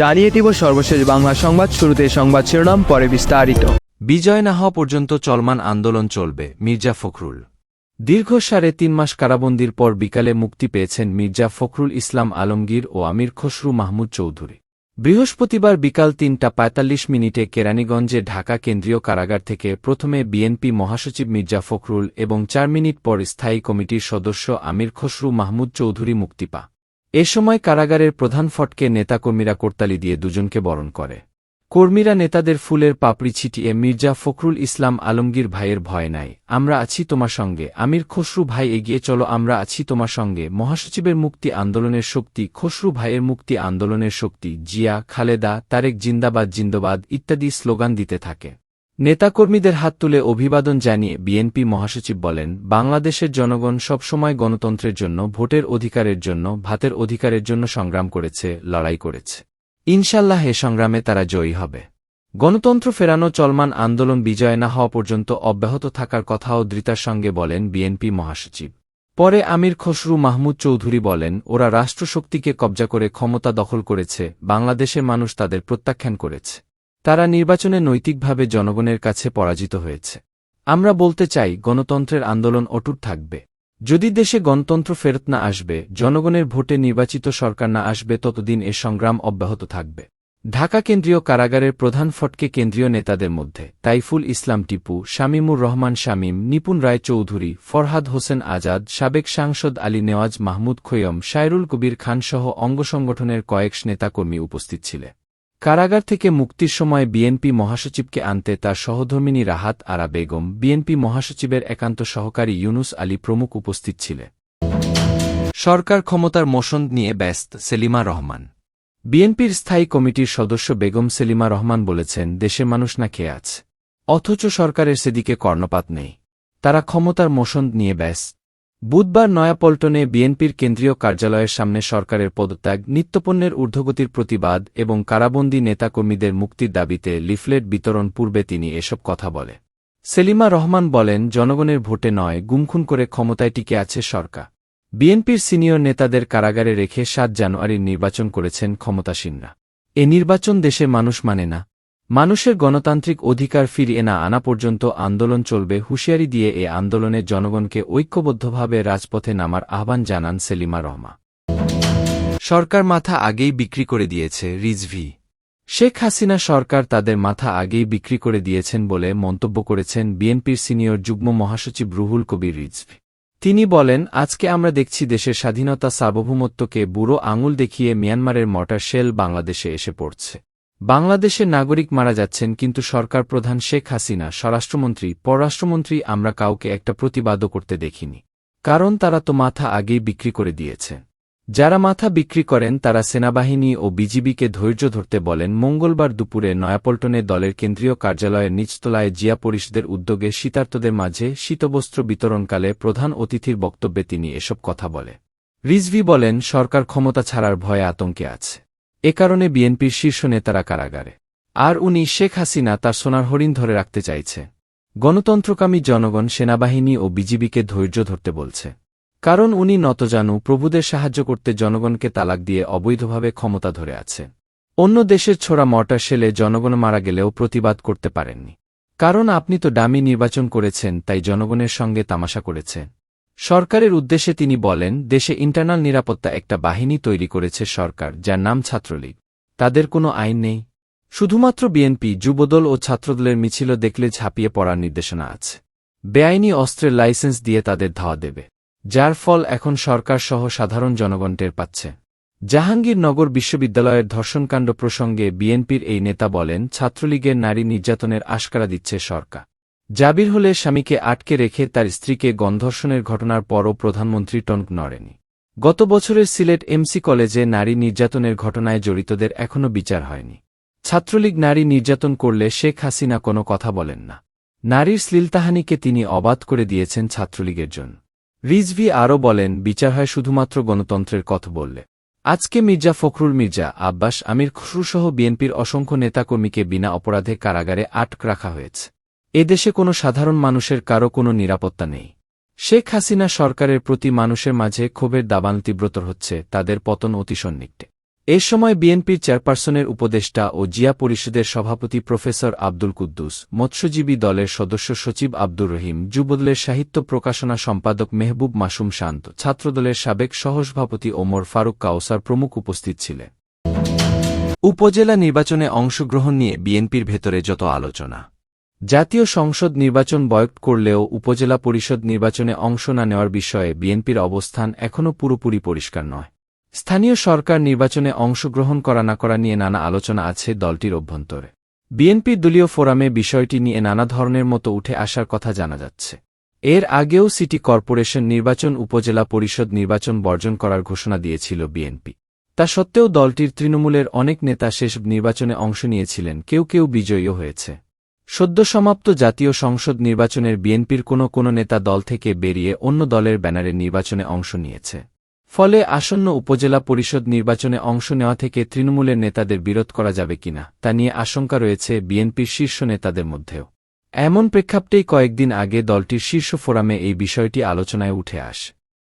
জানিয়ে দিব সর্বশেষ বাংলা সংবাদ শুরুতে সংবাদ শিরোনাম, পরে বিস্তারিত। বিজয় না হওয়া পর্যন্ত চলমান আন্দোলন চলবে, মির্জা ফখরুল। দীর্ঘ সাড়ে তিন মাস কারাবন্দির পর বিকালে মুক্তি পেয়েছেন মির্জা ফখরুল ইসলাম আলমগীর ও আমির খসরু মাহমুদ চৌধুরী। বৃহস্পতিবার বিকাল তিনটা পঁয়তাল্লিশ মিনিটে কেরানীগঞ্জে ঢাকা কেন্দ্রীয় কারাগার থেকে প্রথমে বিএনপি মহাসচিব মির্জা ফখরুল এবং চার মিনিট পর স্থায়ী কমিটির সদস্য আমির খসরু মাহমুদ চৌধুরী মুক্তি পা এ সময় কারাগারের প্রধান ফটকে নেতাকর্মীরা কোর্তালি দিয়ে দুজনকে বরণ করে। কর্মীরা নেতাদের ফুলের পাপড়ি ছিটিয়ে মির্জা ফখরুল ইসলাম আলমগীর ভাইয়ের ভয় নাই, আমরা আছি তোমার সঙ্গে, আমির খসরু ভাই এগিয়ে চলো, আমরা আছি তোমার সঙ্গে, মহাসচিবের মুক্তি আন্দোলনের শক্তি, খসরু ভাইয়ের মুক্তি আন্দোলনের শক্তি, জিয়া, খালেদা, তারেক জিন্দাবাদ জিন্দাবাদ ইত্যাদি স্লোগান দিতে থাকে। নেতাকর্মীদের হাত তুলে অভিবাদন জানিয়ে বিএনপি মহাসচিব বলেন, বাংলাদেশের জনগণ সবসময় গণতন্ত্রের জন্য, ভোটের অধিকারের জন্য, ভাতের অধিকারের জন্য সংগ্রাম করেছে, লড়াই করেছে। ইনশাল্লাহ এ সংগ্রামে তারা জয়ী হবে। গণতন্ত্র ফেরানো চলমান আন্দোলন বিজয় না হওয়া পর্যন্ত অব্যাহত থাকার কথাও দৃতার সঙ্গে বলেন বিএনপি মহাসচিব। পরে আমির খসরু মাহমুদ চৌধুরী বলেন, ওরা রাষ্ট্রশক্তিকে কব্জা করে ক্ষমতা দখল করেছে, বাংলাদেশের মানুষ তাদের প্রত্যাখ্যান করেছে। তারা নির্বাচনে নৈতিকভাবে জনগণের কাছে পরাজিত হয়েছে। আমরা বলতে চাই, গণতন্ত্রের আন্দোলন অটুট থাকবে। যদি দেশে গণতন্ত্র ফেরত না আসবে, জনগণের ভোটে নির্বাচিত সরকার না আসবে, ততদিন এ সংগ্রাম অব্যাহত থাকবে। ঢাকা কেন্দ্রীয় কারাগারের প্রধান ফটকে কেন্দ্রীয় নেতাদের মধ্যে তাইফুল ইসলাম টিপু, শামীমুর রহমান শামীম নিপুন রায় চৌধুরী, ফরহাদ হোসেন আজাদ, সাবেক সাংসদ আলী নেওয়াজ মাহমুদ খৈয়ম, শায়রুল কবির খানসহ অঙ্গ সংগঠনের কয়েক নেতাকর্মী উপস্থিত ছিলেন। কারাগার থেকে মুক্তির সময় বিএনপি মহাসচিবকে আনতে তার সহধর্মিনী রাহাত আরা বেগম বিএনপি মহাসচিবের একান্ত সহকারী ইউনুস আলী প্রমুখ উপস্থিত ছিলেন সরকার ক্ষমতার মোশন নিয়ে ব্যস্ত সেলিমা রহমান। বিএনপির স্থায়ী কমিটির সদস্য বেগম সেলিমা রহমান বলেছেন, দেশের মানুষ না খেয়ে আছে। অথচ সরকারের সেদিকে কর্ণপাত নেই। তারা ক্ষমতার মোশন নিয়ে ব্যস্ত। বুধবার নয়াপল্টনে বিএনপির কেন্দ্রীয় কার্যালয়ের সামনে সরকারের পদত্যাগ, নিত্যপণ্যের ঊর্ধ্বগতির প্রতিবাদ এবং কারাবন্দী নেতাকর্মীদের মুক্তির দাবিতে লিফলেট বিতরণ পূর্বে তিনি এসব কথা বলে সেলিমা রহমান বলেন, জনগণের ভোটে নয়, গুমখুন করে ক্ষমতায় টিকে আছে সরকার। বিএনপির সিনিয়র নেতাদের কারাগারে রেখে সাত জানুয়ারির নির্বাচন করেছেন ক্ষমতাসীনরা। এ নির্বাচন দেশের মানুষ মানে না। মানুষের গণতান্ত্রিক অধিকার ফিরিয়ে না আনা পর্যন্ত আন্দোলন চলবে হুঁশিয়ারি দিয়ে এ আন্দোলনে জনগণকে ঐক্যবদ্ধভাবে রাজপথে নামার আহ্বান জানান সেলিমা রহমা সরকার মাথা আগেই বিক্রি করে দিয়েছে রিজভি। শেখ হাসিনা সরকার তাদের মাথা আগেই বিক্রি করে দিয়েছেন বলে মন্তব্য করেছেন বিএনপির সিনিয়র যুগ্ম মহাসচিব রুহুল কবির রিজভি। তিনি বলেন আজকে আমরা দেখছি দেশের স্বাধীনতা সার্বভৌমত্বকে বুড়ো আঙুল দেখিয়ে মিয়ানমারের মর্টার শেল বাংলাদেশে এসে পড়ছে। বাংলাদেশের নাগরিক মারা যাচ্ছেন কিন্তু সরকার প্রধান শেখ হাসিনা, স্বরাষ্ট্রমন্ত্রী, পররাষ্ট্রমন্ত্রী আমরা কাউকে একটা প্রতিবাদও করতে দেখিনি। কারণ তারা তো মাথা আগেই বিক্রি করে দিয়েছে। যারা মাথা বিক্রি করেন তারা সেনাবাহিনী ও বিজিবিকে ধৈর্য ধরতে বলেন, মঙ্গলবার দুপুরে নয়াপল্টনে দলের কেন্দ্রীয় কার্যালয়ের নিচতলায় জিয়া পরিষদের উদ্যোগে শীতার্তদের মাঝে শীতবস্ত্র বিতরণকালে প্রধান অতিথির বক্তব্যে তিনি এসব কথা বলে। রিজভি বলেন, সরকার ক্ষমতা ছাড়ার ভয়ে আতঙ্কে আছে। এ কারণে বিএনপির শীর্ষ নেতারা কারাগারে। আর উনি শেখ হাসিনা তার সোনার হরিণ ধরে রাখতে চাইছে। গণতন্ত্রকামী জনগণ, সেনাবাহিনী ও বিজিবিকে ধৈর্য ধরতে বলছে। কারণ উনি নতজানু, প্রভুদের সাহায্য করতে জনগণকে তালাক দিয়ে অবৈধভাবে ক্ষমতা ধরে আছে। অন্য দেশের ছোড়া মর্টার শেলে জনগণ মারা গেলেও প্রতিবাদ করতে পারেননি। কারণ আপনি তো ডামি নির্বাচন করেছেন, তাই জনগণের সঙ্গে তামাশা করেছেন। সরকারের উদ্দেশ্যে তিনি বলেন, দেশে ইন্টারনাল নিরাপত্তা একটা বাহিনী তৈরি করেছে সরকার, যার নাম ছাত্রলীগ। তাদের কোনো আইন নেই। শুধুমাত্র বিএনপি যুবদল ও ছাত্রদলের মিছিল দেখলে ঝাঁপিয়ে পড়ার নির্দেশনা আছে। বেআইনি অস্ত্রের লাইসেন্স দিয়ে তাদের ধাওয়া দেবে। যার ফল এখন সরকার সহ সাধারণ জনগণ টের পাচ্ছে। জাহাঙ্গীরনগর বিশ্ববিদ্যালয়ের ধর্ষণকাণ্ড প্রসঙ্গে বিএনপির এই নেতা বলেন, ছাত্রলীগের নারী নির্যাতনের আশকারা দিচ্ছে সরকার। জাবির হলে স্বামীকে আটকে রেখে তার স্ত্রীকে গণধর্ষণের ঘটনার পরও প্রধানমন্ত্রী টনক নড়েনি। গত বছরের সিলেট এমসি কলেজে নারী নির্যাতনের ঘটনায় জড়িতদের এখনও বিচার হয়নি। ছাত্রলীগ নারী নির্যাতন করলে শেখ হাসিনা কোনো কথা বলেন না। নারীর শ্লীলতাহানিকে তিনি অবাধ করে দিয়েছেন ছাত্রলীগের জন্য। রিজভি আরও বলেন, বিচার হয় শুধুমাত্র গণতন্ত্রের কথা বললে। আজকে মির্জা ফখরুল মির্জা, আব্বাস আমির খসরুসহ বিএনপির অসংখ্য নেতাকর্মীকে বিনা অপরাধে কারাগারে আটক রাখা হয়েছে। এদেশে কোনো সাধারণ মানুষের কারও কোনো নিরাপত্তা নেই। শেখ হাসিনা সরকারের প্রতি মানুষের মাঝে ক্ষোভের দাবান তীব্রতর হচ্ছে তাদের পতন অতি সন্নিকটে। এ সময় বিএনপির চেয়ারপারসনের উপদেষ্টা ও জিয়া পরিষদের সভাপতি প্রফেসর আব্দুল কুদ্দুস, মৎস্যজীবী দলের সদস্য সচিব আব্দুর রহিম, যুবদলের সাহিত্য প্রকাশনা সম্পাদক মেহবুব মাসুম শান্ত, ছাত্রদলের সাবেক সহসভাপতি ওমর ফারুক কাউসার প্রমুখ উপস্থিত ছিলেন। উপজেলা নির্বাচনে অংশগ্রহণ নিয়ে বিএনপির ভেতরে যত আলোচনা। জাতীয় সংসদ নির্বাচন বয়কট করলেও উপজেলা পরিষদ নির্বাচনে অংশ না নেওয়ার বিষয়ে বিএনপির অবস্থান এখনও পুরোপুরি পরিষ্কার নয়। স্থানীয় সরকার নির্বাচনে অংশগ্রহণ করা না করা নিয়ে নানা আলোচনা আছে দলটির অভ্যন্তরে। বিএনপি দলীয় ফোরামে বিষয়টি নিয়ে নানা ধরনের মতো উঠে আসার কথা জানা যাচ্ছে। এর আগেও সিটি কর্পোরেশন নির্বাচন উপজেলা পরিষদ নির্বাচন বর্জন করার ঘোষণা দিয়েছিল বিএনপি। তা সত্ত্বেও দলটির তৃণমূলের অনেক নেতা শেষ নির্বাচনে অংশ নিয়েছিলেন, কেউ কেউ বিজয়ীও হয়েছে। সদ্য সমাপ্ত জাতীয় সংসদ নির্বাচনের বিএনপির কোনো কোনো নেতা দল থেকে বেরিয়ে অন্য দলের ব্যানারে নির্বাচনে অংশ নিয়েছে। ফলে আসন্ন উপজেলা পরিষদ নির্বাচনে অংশ নেওয়া থেকে তৃণমূলের নেতাদের বিরোধ করা যাবে কিনা, তা নিয়ে আশঙ্কা রয়েছে বিএনপির শীর্ষ নেতাদের মধ্যেও। এমন প্রেক্ষাপটেই কয়েকদিন আগে দলটির শীর্ষ ফোরামে এই বিষয়টি আলোচনায় উঠে আস।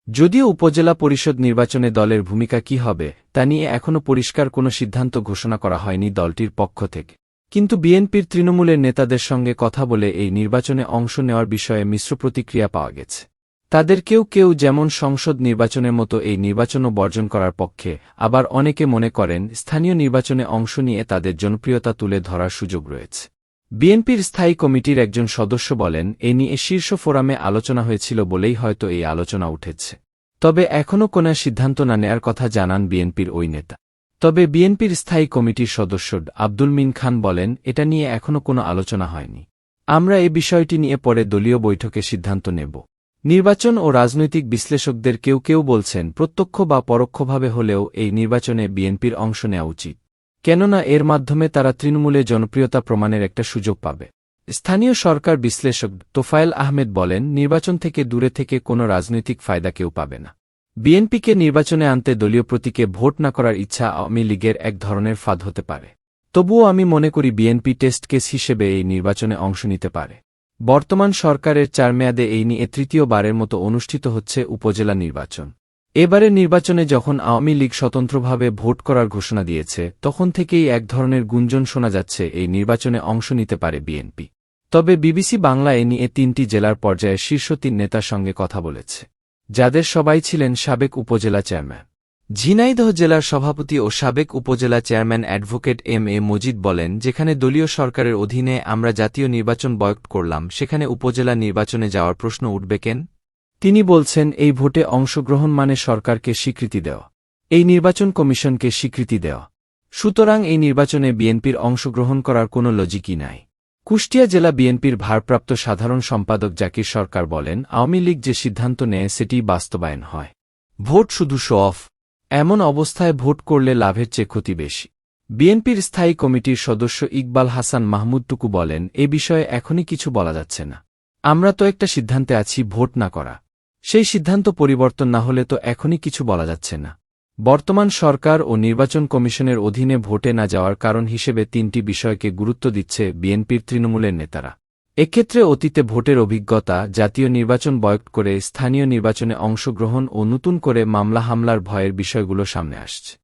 যদিও উপজেলা পরিষদ নির্বাচনে দলের ভূমিকা কি হবে, তা নিয়ে এখনও পরিষ্কার কোনো সিদ্ধান্ত ঘোষণা করা হয়নি দলটির পক্ষ থেকে। কিন্তু বিএনপির তৃণমূলের নেতাদের সঙ্গে কথা বলে এই নির্বাচনে অংশ নেওয়ার বিষয়ে মিশ্র প্রতিক্রিয়া পাওয়া গেছে। তাদের কেউ কেউ যেমন সংসদ নির্বাচনের মতো এই নির্বাচনও বর্জন করার পক্ষে, আবার অনেকে মনে করেন স্থানীয় নির্বাচনে অংশ নিয়ে তাদের জনপ্রিয়তা তুলে ধরার সুযোগ রয়েছে। বিএনপির স্থায়ী কমিটির একজন সদস্য বলেন, এ নিয়ে শীর্ষ ফোরামে আলোচনা হয়েছিল বলেই হয়তো এই আলোচনা উঠেছে। তবে এখনও কোনো সিদ্ধান্ত না নেয়ার কথা জানান বিএনপির ওই নেতা। তবে বিএনপির স্থায়ী কমিটির সদস্য আব্দুল মিন খান বলেন, এটা নিয়ে এখনও কোনো আলোচনা হয়নি। আমরা এ বিষয়টি নিয়ে পরে দলীয় বৈঠকে সিদ্ধান্ত নেব। নির্বাচন ও রাজনৈতিক বিশ্লেষকদের কেউ কেউ বলছেন, প্রত্যক্ষ বা পরোক্ষভাবে হলেও এই নির্বাচনে বিএনপির অংশ নেওয়া উচিত। কেননা এর মাধ্যমে তারা তৃণমূলে জনপ্রিয়তা প্রমাণের একটা সুযোগ পাবে। স্থানীয় সরকার বিশ্লেষক তোফায়েল আহমেদ বলেন, নির্বাচন থেকে দূরে থেকে কোনো রাজনৈতিক ফায়দা কেউ পাবে না। বিএনপিকে নির্বাচনে আনতে দলীয় প্রতীকে ভোট না করার ইচ্ছা আওয়ামী লীগের এক ধরনের ফাঁদ হতে পারে। তবুও আমি মনে করি বিএনপি টেস্ট কেস হিসেবে এই নির্বাচনে অংশ নিতে পারে। বর্তমান সরকারের চার মেয়াদে এই নিয়ে তৃতীয়বারের মতো অনুষ্ঠিত হচ্ছে উপজেলা নির্বাচন। এবারের নির্বাচনে যখন আওয়ামী লীগ স্বতন্ত্রভাবে ভোট করার ঘোষণা দিয়েছে, তখন থেকেই এক ধরনের গুঞ্জন শোনা যাচ্ছে এই নির্বাচনে অংশ নিতে পারে বিএনপি। তবে বিবিসি বাংলা এ নিয়ে তিনটি জেলার পর্যায়ে শীর্ষ তিন নেতার সঙ্গে কথা বলেছে। যাদের সবাই ছিলেন সাবেক উপজেলা চেয়ারম্যান। ঝিনাইদহ জেলার সভাপতি ও সাবেক উপজেলা chairman advocate M A Majid বলেন, যেখানে দলীয় সরকারের অধীনে আমরা জাতীয় নির্বাচন বয়কট করলাম, সেখানে উপজেলা নির্বাচনে যাওয়ার প্রশ্ন উঠবে কেন? তিনি বলছেন, এই ভোটে অংশগ্রহণ মানে সরকারকে স্বীকৃতি দেওয়া। এই নির্বাচন কমিশনকে স্বীকৃতি দেওয়া। সুতরাং এই নির্বাচনে বিএনপির অংশগ্রহণ করার কোনো লজিকই নাই। কুষ্টিয়া জেলা বিএনপির ভারপ্রাপ্ত সাধারণ সম্পাদক জাকির সরকার বলেন, আওয়ামী লীগ যে সিদ্ধান্ত নেয় সেটি বাস্তবায়ন হয়। ভোট শুধু শো অফ। এমন অবস্থায় ভোট করলে লাভের চেয়ে ক্ষতি বেশি। বিএনপির স্থায়ী কমিটির সদস্য ইকবাল হাসান মাহমুদ টুকু বলেন, এ বিষয়ে এখনই কিছু বলা যাচ্ছে না। আমরা তো একটা সিদ্ধান্তে আছি, ভোট না করা। সেই সিদ্ধান্ত পরিবর্তন না হলে তো এখনই কিছু বলা যাচ্ছে না। বর্তমান সরকার ও নির্বাচন কমিশনের অধীনে ভোটে না যাওয়ার কারণ হিসেবে তিনটি বিষয়কে গুরুত্ব দিচ্ছে বিএনপির তৃণমূলের নেতারা। এক্ষেত্রে অতীতে ভোটের অভিজ্ঞতা, জাতীয় নির্বাচন বয়কট করে স্থানীয় নির্বাচনে অংশগ্রহণ ও নতুন করে মামলা হামলার ভয়ের বিষয়গুলো সামনে আসছে।